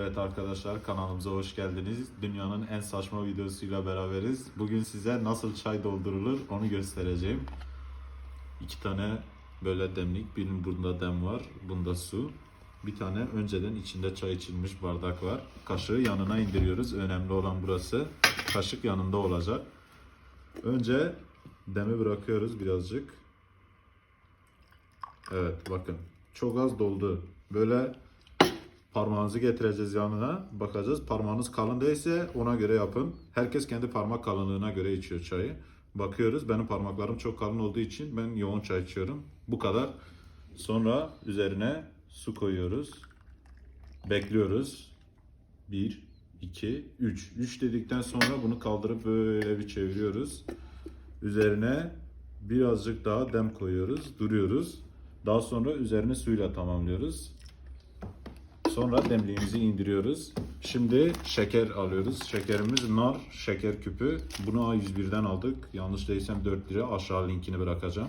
Evet arkadaşlar kanalımıza hoş geldiniz. Dünyanın en saçma videosuyla beraberiz. Bugün size nasıl çay doldurulur onu göstereceğim. İki tane böyle demlik. Birinin bunda dem var. Bunda su. Bir tane önceden içinde çay içilmiş bardak var. Kaşığı yanına indiriyoruz. Önemli olan burası. Kaşık yanında olacak. Önce demi bırakıyoruz birazcık. Evet bakın. Çok az doldu. Böyle Parmağınızı getireceğiz yanına. Bakacağız. Parmağınız kalın değilse ona göre yapın. Herkes kendi parmak kalınlığına göre içiyor çayı. Bakıyoruz. Benim parmaklarım çok kalın olduğu için ben yoğun çay içiyorum. Bu kadar. Sonra üzerine su koyuyoruz. Bekliyoruz. 1, 2, 3. 3 dedikten sonra bunu kaldırıp böyle bir çeviriyoruz. Üzerine birazcık daha dem koyuyoruz. Duruyoruz. Daha sonra üzerine suyla tamamlıyoruz. Sonra demliğimizi indiriyoruz. Şimdi şeker alıyoruz. Şekerimiz nar şeker küpü. Bunu A101'den aldık. Yanlış değilsem 4 lira. Aşağı linkini bırakacağım.